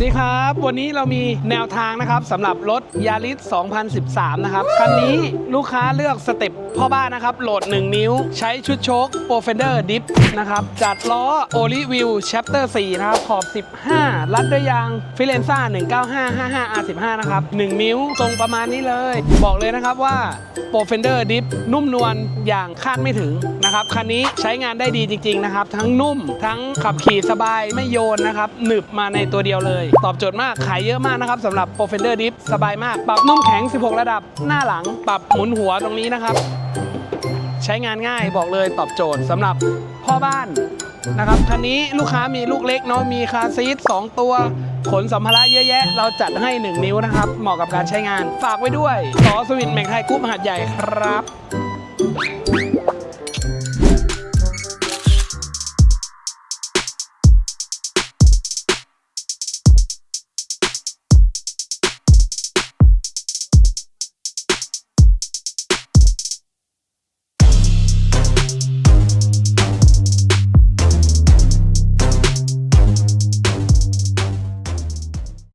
วัสดีครับ วันนี้เรามีแนวทางนะครับสำหรับรถยาริส2013 นะครับ คันนี้ลูกค้าเลือกสเต็ปพ่อบ้านนะครับ โหลด 1 นิ้ว ใช้ชุดโชค p r o f e n d e r Dip นะครับ จัดล้อ o l i v i w Chapter 4นะครับ ขอบ 15 รัดด้วยยางฟิเลนซ่า 19555 R15 นะครับ 1 นิ้วทรงประมาณนี้เลย บอกเลยนะครับว่า p r o f e n d e r Dip นุ่มนวลอย่างคาดไม่ถึงนะครับ คันนี้ใช้งานได้ดีจริง ๆ นะครับ ทั้งนุ่ม ทั้งขับขี่สบายไม่โยนนะครับหนึบมาในตัวเดียวเลยตอบโจทย์มาก ขายเยอะมากนะครับสำหรับ p r o f e n d e r Dip สบายมาก ปรับนุ่มแข็ง 16 ระดับ หน้าหลัง ปรับหมุนหัวตรงนี้นะครับ ใช้งานง่ายบอกเลยตอบโจทย์สำหรับพ่อบ้านนะครับคันนี้ลูกค้ามีลูกเล็กเนาะมีคาร์ซีท2ตัว ขนสัมภาระเยอะแยะ เราจัดให้ 1 นิ้วนะครับ เหมาะกับการใช้งาน ฝากไว้ด้วยสอสวินแมงไทยกรุ๊ปหาดใหญ่ครับ